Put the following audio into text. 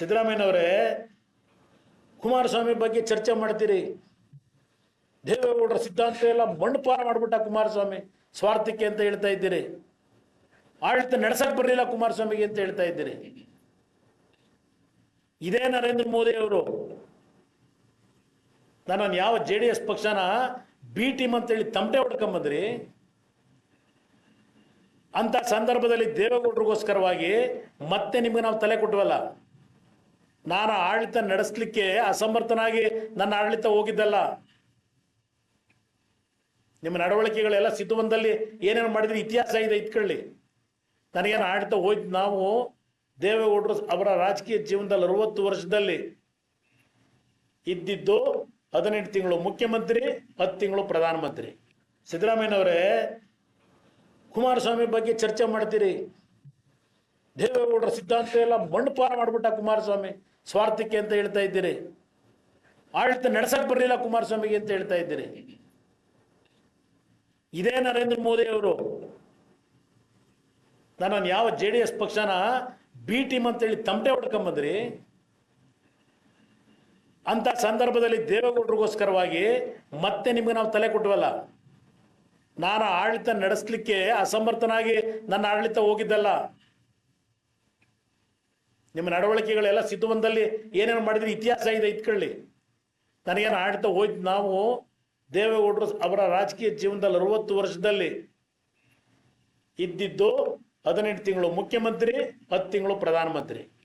ಸಿದ್ದರಾಮಯ್ಯನವರೇ, ಕುಮಾರಸ್ವಾಮಿ ಬಗ್ಗೆ ಚರ್ಚೆ ಮಾಡ್ತೀರಿ. ದೇವೇಗೌಡರ ಸಿದ್ಧಾಂತ ಎಲ್ಲ ಮಣ್ಣುಪಾರ ಮಾಡಿಬಿಟ್ಟ ಕುಮಾರಸ್ವಾಮಿ, ಸ್ವಾರ್ಥಕ್ಕೆ ಅಂತ ಹೇಳ್ತಾ ಇದ್ದೀರಿ. ಆಡಳಿತ ನಡೆಸಕ್ ಬರಲಿಲ್ಲ ಕುಮಾರಸ್ವಾಮಿಗೆ ಅಂತ ಹೇಳ್ತಾ ಇದ್ದೀರಿ. ಇದೇ ನರೇಂದ್ರ ಮೋದಿ ಅವರು ನಾನು ಯಾವ ಜೆ ಡಿ ಎಸ್ ಪಕ್ಷನ ಬಿ ಟೀಮ್ ಅಂತೇಳಿ ತಮಟೆ ಹೊಡ್ಕೊಂಬಂದ್ರಿ ಅಂತ ಸಂದರ್ಭದಲ್ಲಿ ದೇವೇಗೌಡರಿಗೋಸ್ಕರವಾಗಿ ಮತ್ತೆ ನಿಮ್ಗೆ ನಾವು ತಲೆ ಕೊಟ್ಟವಲ್ಲ ನಾನು ಆಡಳಿತ ನಡೆಸಲಿಕ್ಕೆ ಅಸಮರ್ಥನಾಗಿ ನನ್ನ ಆಡಳಿತ ಹೋಗಿದ್ದಲ್ಲ. ನಿಮ್ಮ ನಡವಳಿಕೆಗಳೆಲ್ಲ ಸಿದ್ಧವಂದಲ್ಲಿ ಏನೇನು ಮಾಡಿದ್ರಿ ಇತಿಹಾಸ ಇದೆ ಇತ್ಕೊಳ್ಳಿ ನನಗೇನು ಆಡಳಿತ ಹೋಯ್ತು, ನಾವು ದೇವೇಗೌಡರು ಅವರ ರಾಜಕೀಯ ಜೀವನದಲ್ಲಿ ಅರವತ್ತು ವರ್ಷದಲ್ಲಿ ಇದ್ದಿದ್ದು ಹದಿನೆಂಟು ತಿಂಗಳು ಮುಖ್ಯಮಂತ್ರಿ, ಹತ್ತು ತಿಂಗಳು ಪ್ರಧಾನಮಂತ್ರಿ. ಸಿದ್ದರಾಮಯ್ಯನವರೇ, ಕುಮಾರಸ್ವಾಮಿ ಬಗ್ಗೆ ಚರ್ಚೆ ಮಾಡ್ತೀರಿ. ದೇವೇಗೌಡರ ಸಿದ್ಧಾಂತ ಎಲ್ಲ ಮಣ್ಣುಪಾರ ಮಾಡಿಬಿಟ್ಟ ಕುಮಾರಸ್ವಾಮಿ. ಸ್ವಾರ್ಥಕ್ಕೆ ಅಂತ ಹೇಳ್ತಾ ಇದ್ದೀರಿ. ಆಡಳಿತ ನಡೆಸಕ್ ಬರಲಿಲ್ಲ ಕುಮಾರಸ್ವಾಮಿಗೆ ಅಂತ ಹೇಳ್ತಾ ಇದ್ದೀರಿ. ಇದೇ ನರೇಂದ್ರ ಮೋದಿ ಅವರು. ನಾನು ಯಾವ ಜೆ ಡಿ ಎಸ್ ಪಕ್ಷನ ಬಿ ಟೀಮ್ ಅಂತೇಳಿ ತಮಟೆ ಹೊಡ್ಕೊಂಬಂದ್ರಿ. ಅಂತ ಸಂದರ್ಭದಲ್ಲಿ ದೇವೇಗೌಡರಿಗೋಸ್ಕರವಾಗಿ ಮತ್ತೆ ನಿಮ್ಗೆ ನಾವು ತಲೆ ಕೊಟ್ಟವಲ್ಲ ನಾನು ಆಡಳಿತ ನಡೆಸಲಿಕ್ಕೆ ಅಸಮರ್ಥನಾಗಿ ನನ್ನ ಆಡಳಿತ ಹೋಗಿದ್ದಲ್ಲ. ನಿಮ್ಮ ನಡವಳಿಕೆಗಳೆಲ್ಲ ಸಿದ್ಧವಂದಲ್ಲಿ ಏನೇನು ಮಾಡಿದ್ರಿ? ಇತಿಹಾಸ ಇದೆ ಇಟ್ಕೊಳ್ಳಿ ನನಗೇನು ಆಡ್ತಾ ಹೋಯ್ತು? ನಾವು ದೇವೇಗೌಡರು ಅವರ ರಾಜಕೀಯ ಜೀವನದಲ್ಲಿ ಅರವತ್ತು ವರ್ಷದಲ್ಲಿ ಇದ್ದಿದ್ದು ಹದಿನೆಂಟು ತಿಂಗಳು ಮುಖ್ಯಮಂತ್ರಿ, ಹತ್ತು ತಿಂಗಳು ಪ್ರಧಾನಮಂತ್ರಿ.